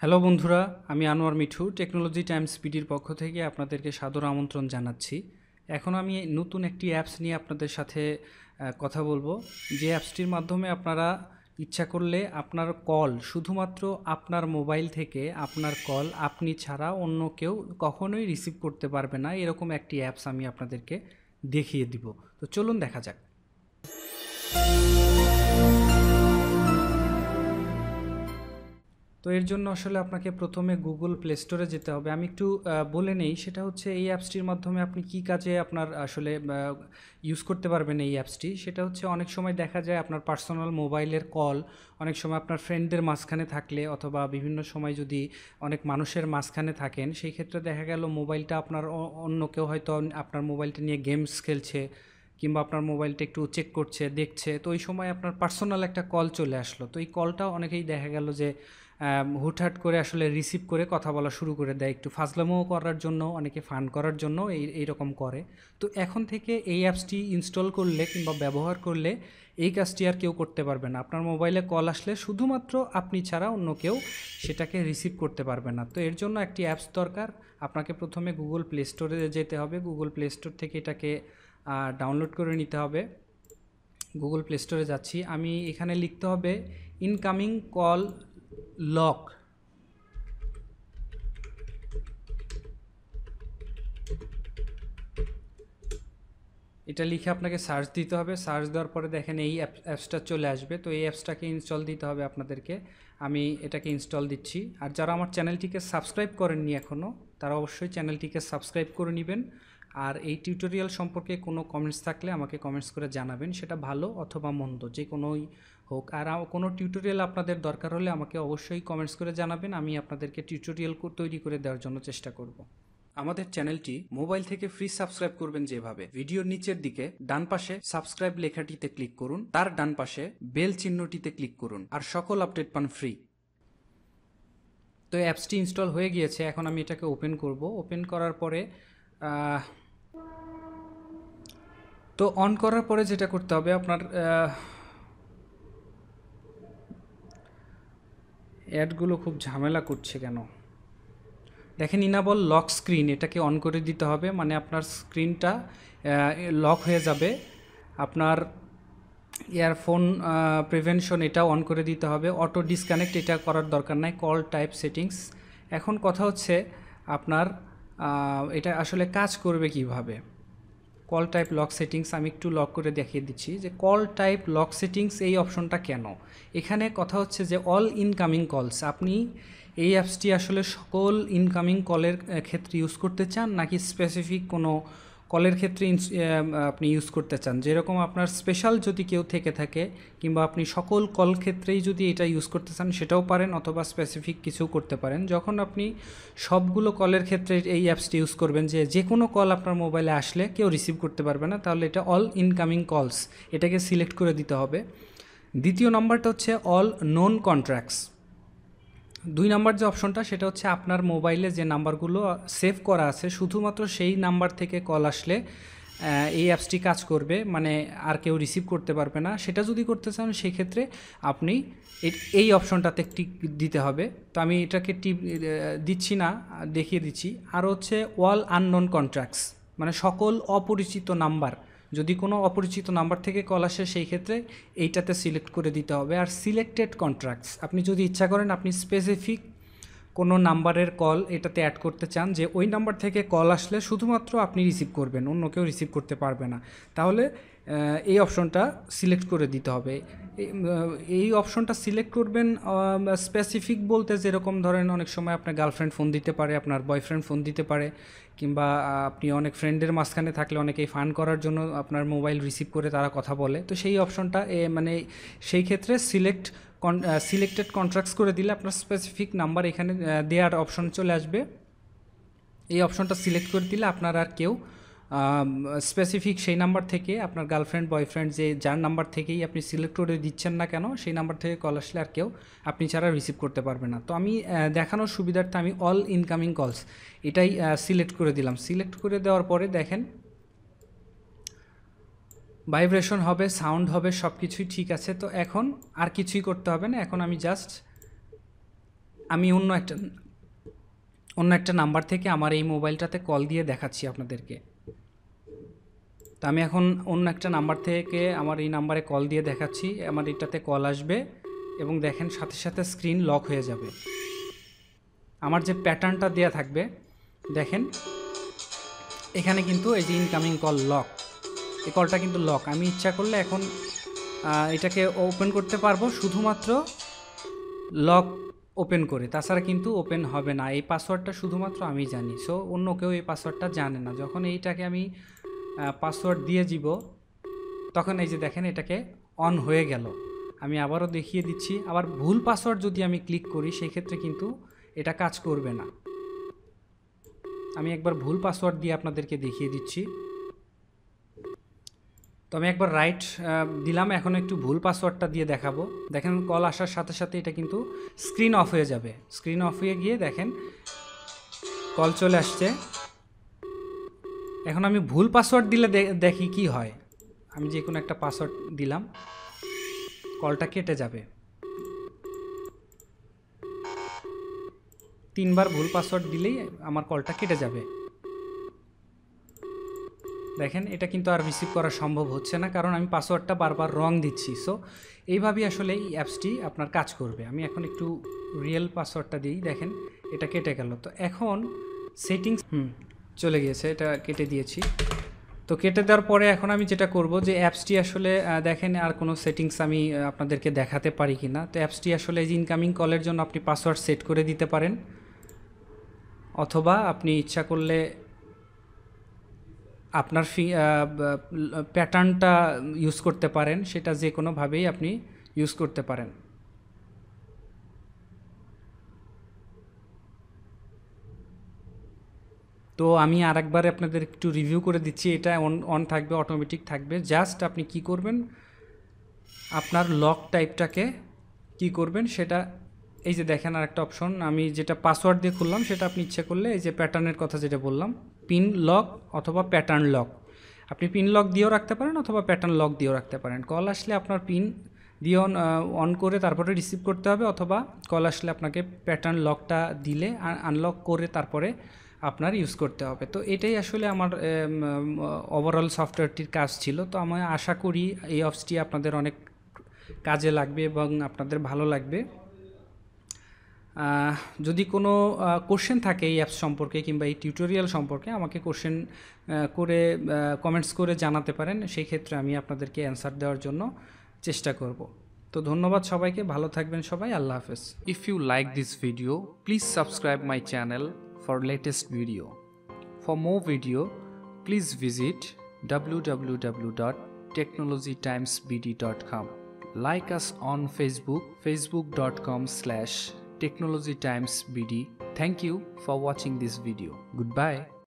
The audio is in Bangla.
হ্যালো বন্ধুরা, আমি আনোয়ার মিঠু, টেকনোলজি টাইমস পিডির পক্ষ থেকে আপনাদেরকে সাদর আমন্ত্রণ জানাচ্ছি। এখন আমি নতুন একটি অ্যাপস নিয়ে আপনাদের সাথে কথা বলব। যে অ্যাপসটির মাধ্যমে আপনারা ইচ্ছা করলে আপনার কল, শুধুমাত্র আপনার মোবাইল থেকে আপনার কল আপনি ছাড়া অন্য কেউ কখনোই রিসিভ করতে পারবে না। এরকম একটি অ্যাপস আমি আপনাদেরকে দেখিয়ে দিব। তো চলুন দেখা যাক। তো এর জন্য আসলে আপনাকে প্রথমে গুগল প্লে স্টোরে যেতে হবে। আমি একটু বলে নেই, সেটা হচ্ছে এই অ্যাপসটির মাধ্যমে আপনি কি কাজে আপনার আসলে ইউজ করতে পারবেন এই অ্যাপসটি সেটা হচ্ছে অনেক সময় দেখা যায় আপনার পার্সোনাল মোবাইলের কল অনেক সময় আপনার ফ্রেন্ডদের মাঝখানে থাকলে অথবা বিভিন্ন সময় যদি অনেক মানুষের মাঝখানে থাকেন, সেই ক্ষেত্রে দেখা গেল মোবাইলটা আপনার অন্য কেউ হয়তো আপনার মোবাইলটা নিয়ে গেমস খেলছে কিংবা আপনার মোবাইলটা একটু চেক করছে, দেখছে। তো ওই সময় আপনার পার্সোনাল একটা কল চলে আসলো। তো এই কলটা অনেকেই দেখা গেল যে হুটহাট করে আসলে রিসিভ করে কথা বলা শুরু করে দেয়। একটু ফাজলামো করার জন্য, অনেকে ফান করার জন্য এই, এইরকম করে। তো এখন থেকে এই অ্যাপসটি ইনস্টল করলে কিংবা ব্যবহার করলে এই কাজটি আর কেউ করতে পারবে না। আপনার মোবাইলে কল আসলে শুধুমাত্র আপনি ছাড়া অন্য কেউ সেটাকে রিসিভ করতে পারবে না। তো এর জন্য একটি অ্যাপস দরকার। আপনাকে প্রথমে গুগল প্লে স্টোরে যেতে হবে। গুগল প্লে স্টোর থেকে এটাকে ডাউনলোড করে নিতে হবে। গুগল প্লে স্টোরে যাচ্ছি। আমি এখানে লিখতে হবে ইনকামিং কল লক। এটা লিখে আপনাকে সার্চ দিতে হবে। সার্চ দেওয়ার পরে দেখেন এই অ্যাপ অ্যাপসটা চলে আসবে। তো এই অ্যাপসটাকে ইনস্টল দিতে হবে আপনাদেরকে। আমি এটাকে ইনস্টল দিচ্ছি। আর যারা আমার চ্যানেলটিকে সাবস্ক্রাইব করেননি এখনও তারা অবশ্যই চ্যানেলটিকে সাবস্ক্রাইব করে নেবেন। আর এই টিউটোরিয়াল সম্পর্কে কোনো কমেন্টস থাকলে আমাকে কমেন্টস করে জানাবেন। সেটা ভালো অথবা মন্দ যে কোনোই হোক, আর কোনো টিউটোরিয়াল আপনাদের দরকার হলে আমাকে অবশ্যই কমেন্টস করে জানাবেন, আমি আপনাদেরকে টিউটোরিয়াল তৈরি করে দেওয়ার জন্য চেষ্টা করব। আমাদের চ্যানেলটি মোবাইল থেকে ফ্রি সাবস্ক্রাইব করবেন যেভাবে। ভিডিওর নিচের দিকে ডান পাশে সাবস্ক্রাইব লেখাটিতে ক্লিক করুন, তার ডান পাশে বেল চিহ্নটিতে ক্লিক করুন, আর সকল আপডেট পান ফ্রি তো অ্যাপসটি ইনস্টল হয়ে গিয়েছে, এখন আমি এটাকে ওপেন করব। ওপেন করার পরে তো অন করার পরে যেটা করতে হবে, আপনার অ্যাডগুলো খুব ঝামেলা করছে কেন? দেখেন ইনাবল লক স্ক্রিন, এটাকে অন করে দিতে হবে মানে আপনার স্ক্রিনটা লক হয়ে যাবে। আপনার ইয়ারফোন প্রিভেনশন এটা অন করে দিতে হবে। অটো ডিসকানেক্ট এটা করার দরকার নাই, কল টাইপ সেটিংস। এখন কথা হচ্ছে, আপনার এটা আসলে কাজ করবে কীভাবে? কল টাইপ লক সেটিংস আমি একটু লক করে দেখিয়ে দিচ্ছি যে কল টাইপ লক সেটিংস এই অপশনটা কেন? এখানে কথা হচ্ছে যে অল ইনকামিং কলস আপনি এই অ্যাপসটি আসলে সকল ইনকামিং কলের ক্ষেত্রে ইউজ করতে চান নাকি স্পেসিফিক কোনো কলের ক্ষেত্রে আপনি ইউজ করতে চান। যেরকম আপনার স্পেশাল যদি কেউ থেকে থাকে, কিংবা আপনি সকল কল ক্ষেত্রেই যদি এটা ইউজ করতে চান, সেটাও পারেন অথবা স্পেসিফিক কিছু করতে পারেন। যখন আপনি সবগুলো কলের ক্ষেত্রে এই অ্যাপসটি ইউজ করবেন যে যে কোনো কল আপনার মোবাইলে আসলে কেউ রিসিভ করতে পারবে না, তাহলে এটা অল ইনকামিং কলস এটাকে সিলেক্ট করে দিতে হবে। দ্বিতীয় নম্বরটা হচ্ছে অল নন কন্ট্রাক্টস দুই নাম্বার যে অপশনটা, সেটা হচ্ছে আপনার মোবাইলে যে নাম্বারগুলো সেভ করা আছে, শুধুমাত্র সেই নাম্বার থেকে কল আসলে এই অ্যাপসটি কাজ করবে মানে আর কেউ রিসিভ করতে পারবে না। সেটা যদি করতে চান, সেক্ষেত্রে আপনি এই অপশনটাতে টিক দিতে হবে। তো আমি এটাকে টিপ দিচ্ছি না, দেখিয়ে দিচ্ছি। আর হচ্ছে ওয়াল আননোন কন্ট্রাক্টস মানে সকল অপরিচিত নাম্বার যদি কোনো অপরিচিত নাম্বার থেকে কল আসে, সেই ক্ষেত্রে এইটাতে সিলেক্ট করে দিতে হবে। আর সিলেক্টেড কন্ট্রাক্টস, আপনি যদি ইচ্ছা করেন আপনি স্পেসিফিক কোনো নাম্বারের কল এটাতে অ্যাড করতে চান যে ওই নাম্বার থেকে কল আসলে শুধুমাত্র আপনি রিসিভ করবেন, অন্য কেউ রিসিভ করতে পারবে না। তাহলে এই অপশনটা সিলেক্ট করে দিতে হবে। এই, অপশনটা সিলেক্ট করবেন স্পেসিফিক বলতে যেরকম ধরেন অনেক সময় আপনার গার্লফ্রেন্ড ফোন দিতে পারে আপনার বয়ফ্রেন্ড ফোন দিতে পারে কিংবা আপনি অনেক ফ্রেন্ডের মাঝখানে থাকলে অনেকেই ফান করার জন্য আপনার মোবাইল রিসিভ করে তারা কথা বলে। তো সেই অপশনটা মানে সেই ক্ষেত্রে সিলেক্ট কন সিলেক্টেড কন্ট্রাক্টস করে দিলে আপনার স্পেসিফিক নাম্বার এখানে দেওয়ার অপশন চলে আসবে। এই অপশনটা সিলেক্ট করে দিলে আপনার আর কেউ স্পেসিফিক সেই নাম্বার থেকে আপনার গার্লফ্রেন্ড বয়ফ্রেন্ড যে যার নাম্বার থেকেই আপনি সিলেক্ট করে দিচ্ছেন না কেন, সেই নাম্বার থেকে কল আসলে আর কেউ আপনি ছাড়া রিসিভ করতে পারবে না। তো আমি দেখানোর সুবিধার্থে আমি অল ইনকামিং কলস এটাই সিলেক্ট করে দিলাম। সিলেক্ট করে দেওয়ার পরে দেখেন ভাইব্রেশন হবে সাউন্ড হবে সব কিছুই ঠিক আছে। তো এখন আর কিছুই করতে হবে না। এখন আমি জাস্ট আমি অন্য একটা অন্য একটা নাম্বার থেকে আমার এই মোবাইলটাতে কল দিয়ে দেখাচ্ছি আপনাদেরকে। তো আমি এখন অন্য একটা নাম্বার থেকে আমার এই নাম্বারে কল দিয়ে দেখাচ্ছি। আমার এটাতে কল আসবে এবং দেখেন সাথে সাথে স্ক্রিন লক হয়ে যাবে। আমার যে প্যাটার্নটা দেওয়া থাকবে, দেখেন, এখানে কিন্তু এই যে ইনকামিং কল লক এই কলটা কিন্তু লক আমি ইচ্ছা করলে এখন এটাকে ওপেন করতে পারব, শুধুমাত্র লক ওপেন করে। তাছাড়া কিন্তু ওপেন হবে না। এই পাসওয়ার্ডটা শুধুমাত্র আমি জানি। সো অন্য কেউ এই পাসওয়ার্ডটা জানে না। যখন এইটাকে আমি পাসওয়ার্ড দিয়ে দিব। তখন এই যে দেখেন, এটাকে অন হয়ে গেল। আমি আবারও দেখিয়ে দিচ্ছি। আবার ভুল পাসওয়ার্ড যদি আমি ক্লিক করি সেই ক্ষেত্রে কিন্তু এটা কাজ করবে না। আমি একবার ভুল পাসওয়ার্ড দিয়ে আপনাদেরকে দেখিয়ে দিচ্ছি। তো আমি একবার রাইট দিলাম। এখন একটু ভুল পাসওয়ার্ডটা দিয়ে দেখাবো। দেখেন কল আসার সাথে সাথে এটা কিন্তু স্ক্রিন অফ হয়ে যাবে। স্ক্রিন অফ হয়ে গিয়ে দেখেন কল চলে আসছে। এখন আমি ভুল পাসওয়ার্ড দিলে দেখি কি হয়। আমি যে কোনো একটা পাসওয়ার্ড দিলাম, কলটা কেটে যাবে। তিনবার ভুল পাসওয়ার্ড দিলেই আমার কলটা কেটে যাবে। দেখেন, এটা কিন্তু আর রিসিভ করা সম্ভব হচ্ছে না, কারণ আমি পাসওয়ার্ডটা বারবার রং দিচ্ছি। সো এইভাবেই আসলে এই অ্যাপসটি আপনার কাজ করবে। আমি এখন একটু রিয়েল পাসওয়ার্ডটা দিই, দেখেন, এটা কেটে গেল। তো এখন সেটিংস হুম চলে গিয়েছে, এটা কেটে দিয়েছি। তো কেটে দেওয়ার পরে এখন আমি যেটা করব যে অ্যাপসটি আসলে দেখেন আর কোনো সেটিংস আমি আপনাদেরকে দেখাতে পারি কি না। তো অ্যাপসটি আসলে এই যে ইনকামিং কলের জন্য আপনি পাসওয়ার্ড সেট করে দিতে পারেন। অথবা আপনি ইচ্ছা করলে আপনার ফি প্যাটার্নটা ইউজ করতে পারেন, সেটা যে কোনোভাবেই আপনি ইউজ করতে পারেন। তো আমি আরেকবার আপনাদের একটু রিভিউ করে দিচ্ছি, এটা অন অন থাকবে অটোমেটিক থাকবে। জাস্ট আপনি কি করবেন? আপনার লক টাইপটাকে কি করবেন? সেটা, এই যে দেখেন আর একটা অপশন আমি যেটা পাসওয়ার্ড দিয়ে খুললাম, সেটা আপনি ইচ্ছে করলে এই যে প্যাটার্নের কথা যেটা বললাম পিন লক অথবা প্যাটার্ন লক আপনি পিন লক দিয়েও রাখতে পারেন অথবা প্যাটার্ন লক দিয়েও রাখতে পারেন। কল আসলে আপনার পিন দিয়ে অন অন করে তারপরে রিসিভ করতে হবে অথবা কল আসলে আপনাকে প্যাটার্ন লকটা দিলে আনলক করে তারপরে আপনার ইউজ করতে হবে। তো এটাই আসলে আমার ওভারঅল সফটওয়্যারটির কাজ ছিল। তো আমি আশা করি এই অপসটি আপনাদের অনেক কাজে লাগবে এবং আপনাদের ভালো লাগবে। যদি কোনো কোশ্চেন থাকে এই অ্যাপস সম্পর্কে কিংবা এই টিউটোরিয়াল সম্পর্কে, আমাকে কোশ্চেন করে কমেন্টস করে জানাতে পারেন। সেই ক্ষেত্রে আমি আপনাদেরকে অ্যান্সার দেওয়ার জন্য চেষ্টা করব তো ধন্যবাদ সবাইকে ভালো থাকবেন সবাই আল্লাহ হাফেজ If you like this video, please subscribe my channel for latest video. For more video, please visit www.technologytimesbd.com. Like us on Facebook, facebook.com slash technologytimesbd. Thank you for watching this video. Goodbye.